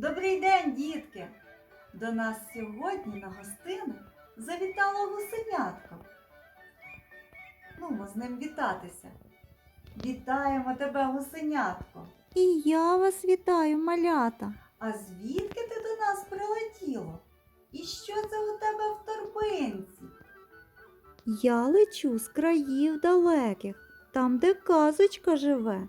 Добрий день, дітки! До нас сьогодні на гостину завітало гусенятко. Ну, ми з ним вітатися. Вітаємо тебе, гусенятко! І я вас вітаю, малята. А звідки ти до нас прилетіло? І що це у тебе в торбинці? Я лечу з країв далеких, там, де казочка живе,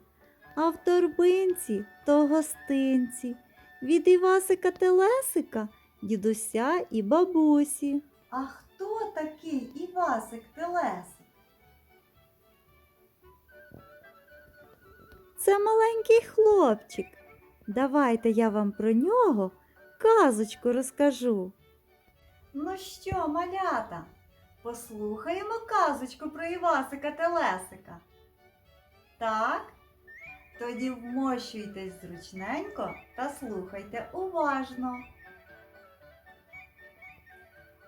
а в торбинці то гостинці. Від Івасика Телесика, дідуся і бабусі. А хто такий Івасик Телесик? Це маленький хлопчик. Давайте я вам про нього казочку розкажу. Ну що, малята, послухаємо казочку про Івасика Телесика. Так? Тоді вмощуйтесь зручненько та слухайте уважно.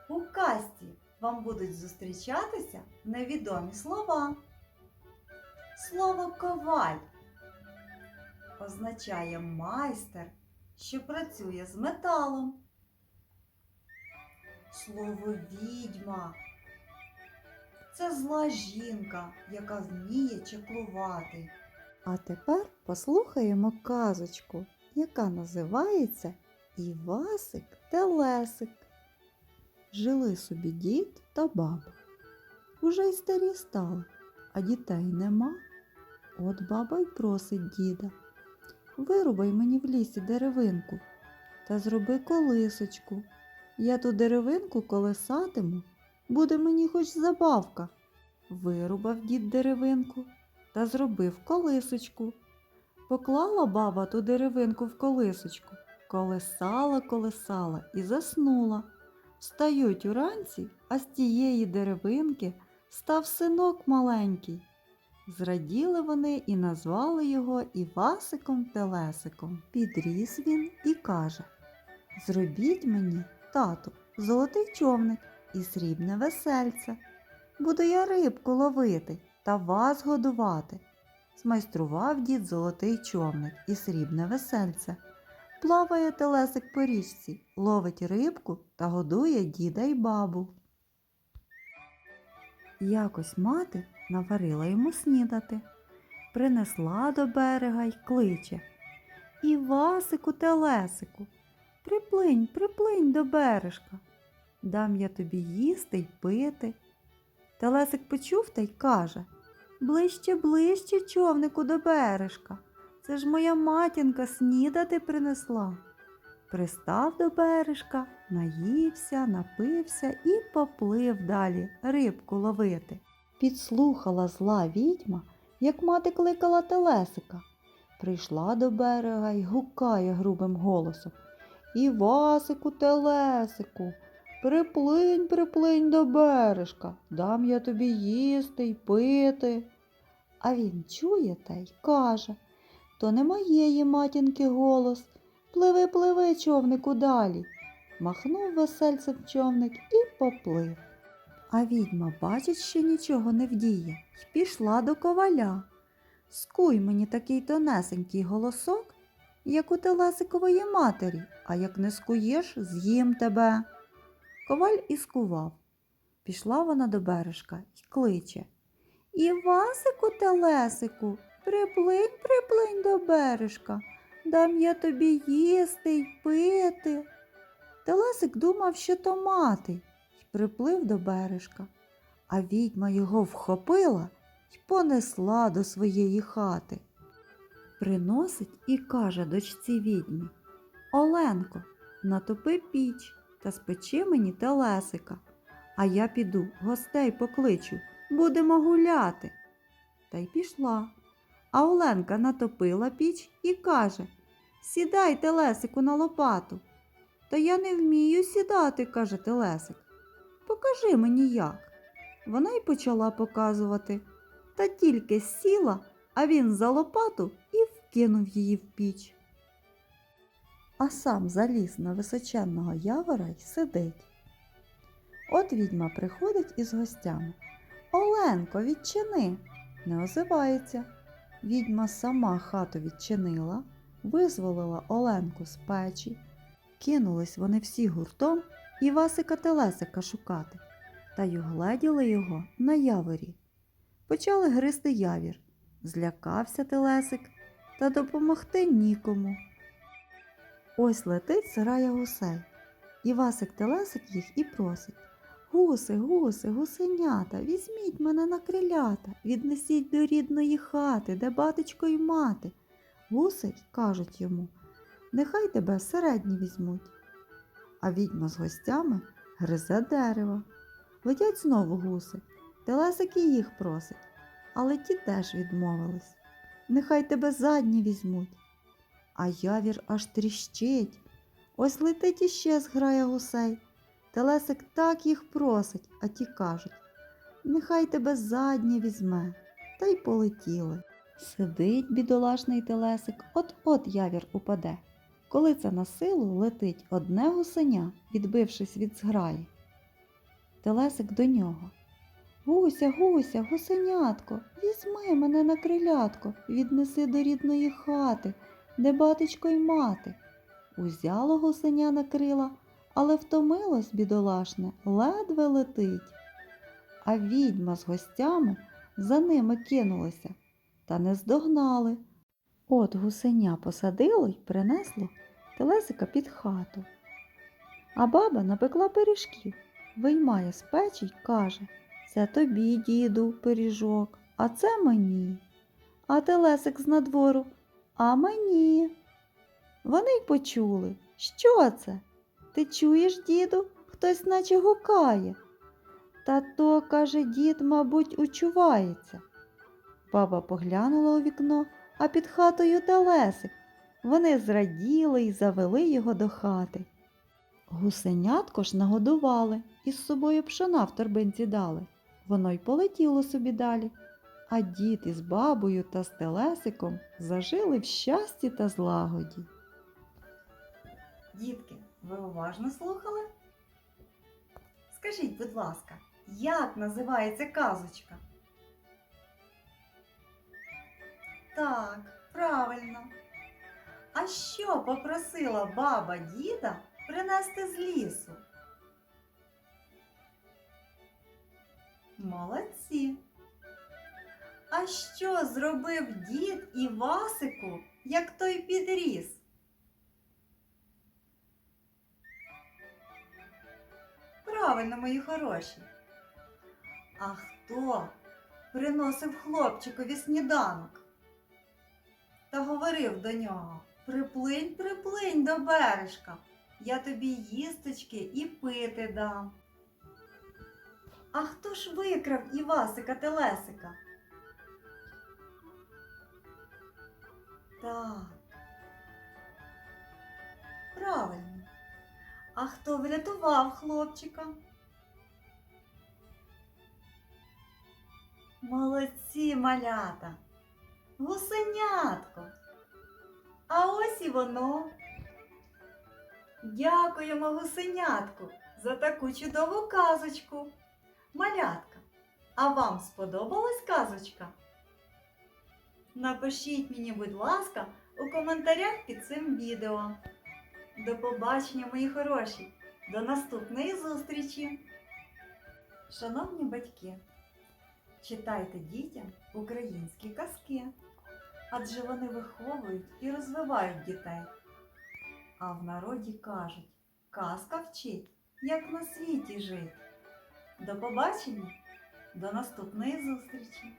У касті вам будуть зустрічатися невідомі слова. Слово коваль означає майстер, що працює з металом. Слово відьма. Це зла жінка, яка вміє чеклувати. А тепер послухаємо казочку, яка називається Івасик Телесик. Жили собі дід та баба. Уже й старі стали, а дітей нема. От баба й просить діда. Вирубай мені в лісі деревинку та зроби колисочку. Я ту деревинку колесатиму, буде мені хоч забавка. Вирубав дід деревинку та зробив колисочку. Поклала баба ту деревинку в колисочку, колесала, колесала і заснула. Встають уранці, а з тієї деревинки став синок маленький. Зраділи вони і назвали його Івасиком Телесиком. Підріс він і каже Зробіть мені, тату, золотий човник і срібне весельце. Буду я рибку ловити та вас годувати. Змайстрував дід золотий човник і срібне весельце. Плаває телесик по річці, ловить рибку та годує діда й бабу. Якось мати наварила йому снідати, принесла до берега й кличе. Івасику телесику, приплинь, приплинь до бережка. Дам я тобі їсти й пити. Телесик почув та й каже Ближче, ближче, човнику до бережка. Це ж моя матінка снідати принесла. Пристав до бережка, наївся, напився і поплив далі рибку ловити. Підслухала зла відьма, як мати кликала телесика. Прийшла до берега й гукає грубим голосом. Івасику, телесику, приплинь, приплинь до бережка, дам я тобі їсти й пити. А він чує та й каже то не моєї матінки голос. Пливи, пливи, човнику далі. Махнув весельцем човник і поплив. А відьма бачить, що нічого не вдіє, й пішла до коваля. Скуй мені такий тонесенький голосок, як у телесикової матері, а як не скуєш, з'їм тебе. Коваль і скував. Пішла вона до бережка й кличе. Івасику, телесику, приплинь, приплинь до бережка, дам я тобі їсти й пити. Телесик думав, що то мати, й приплив до бережка, а відьма його вхопила й понесла до своєї хати. Приносить і каже дочці відьмі Оленко, натопи піч та спечи мені телесика, а я піду гостей покличу, будемо гуляти. Та й пішла. А Оленка натопила піч і каже Сідай, телесику, на лопату. Та я не вмію сідати, каже телесик. Покажи мені як. Вона й почала показувати. Та тільки сіла, а він за лопату і вкинув її в піч. А сам заліз на височенного явора й сидить. От відьма приходить із гостями. Оленко, відчини. Не озивається. Відьма сама хату відчинила, визволила Оленку з печі. Кинулись вони всі гуртом Івасика Телесика шукати, та й угледіли його на яворі. Почали гризти явір. Злякався Телесик, та допомогти нікому. Ось летить сирая гусей. Івасик Телесик їх і просить. Гуси, гуси, гусенята, візьміть мене на крилята, віднесіть до рідної хати, де батечко й мати. Гуси кажуть йому, нехай тебе середні візьмуть. А відьма з гостями гризе дерево. Летять знову гуси, Телесик і їх просить, але ті теж відмовились. Нехай тебе задні візьмуть. А явір аж тріщить. Ось летить іще зграя гусей. Телесик так їх просить, а ті кажуть нехай тебе заднє візьме, та й полетіли. Сидить бідолашний телесик, от-от явір упаде. Коли це на силу летить одне гусеня, відбившись від зграї. Телесик до нього. Гуся, гуся, гусенятко, візьми мене на крилятко, віднеси до рідної хати, де батечко й мати. Узяло гусеня на крила, але втомилось бідолашне, ледве летить. А відьма з гостями за ними кинулися та не здогнали. От гусеня посадило й принесло телесика під хату. А баба напекла пиріжків, виймає з печі й каже Це тобі, діду, пиріжок, а це мені. А телесик з надвору, а мені. Вони й почули. Що це? Ти чуєш, діду, хтось наче гукає. Та то, каже дід, мабуть, учувається. Баба поглянула у вікно, а під хатою телесик. Вони зраділи й завели його до хати. Гусенятко ж нагодували і з собою пшона в торбинці дали. Воно й полетіло собі далі. А дід із бабою та з телесиком зажили в щасті та злагоді. Дітки, ви уважно слухали? Скажіть, будь ласка, як називається казочка? Так, правильно. А що попросила баба діда принести з лісу? Молодці. А що зробив дід Івасику, як той підріс? Правильно, мої хороші. А хто приносив хлопчикові сніданок та говорив до нього Приплинь, приплинь до бережка, я тобі їсточки і пити дам. А хто ж викрав Івасика Телесика? Так. Правильно. А хто врятував хлопчика? Молодці малята, гусенятко. А ось і воно. Дякуємо гусенятку за таку чудову казочку. Малятка, а вам сподобалась казочка? Напишіть мені, будь ласка, у коментарях під цим відео. До побачення, мої хороші! До наступної зустрічі! Шановні батьки, читайте дітям українські казки, адже вони виховують і розвивають дітей. А в народі кажуть, казка вчить, як на світі жить. До побачення, до наступної зустрічі!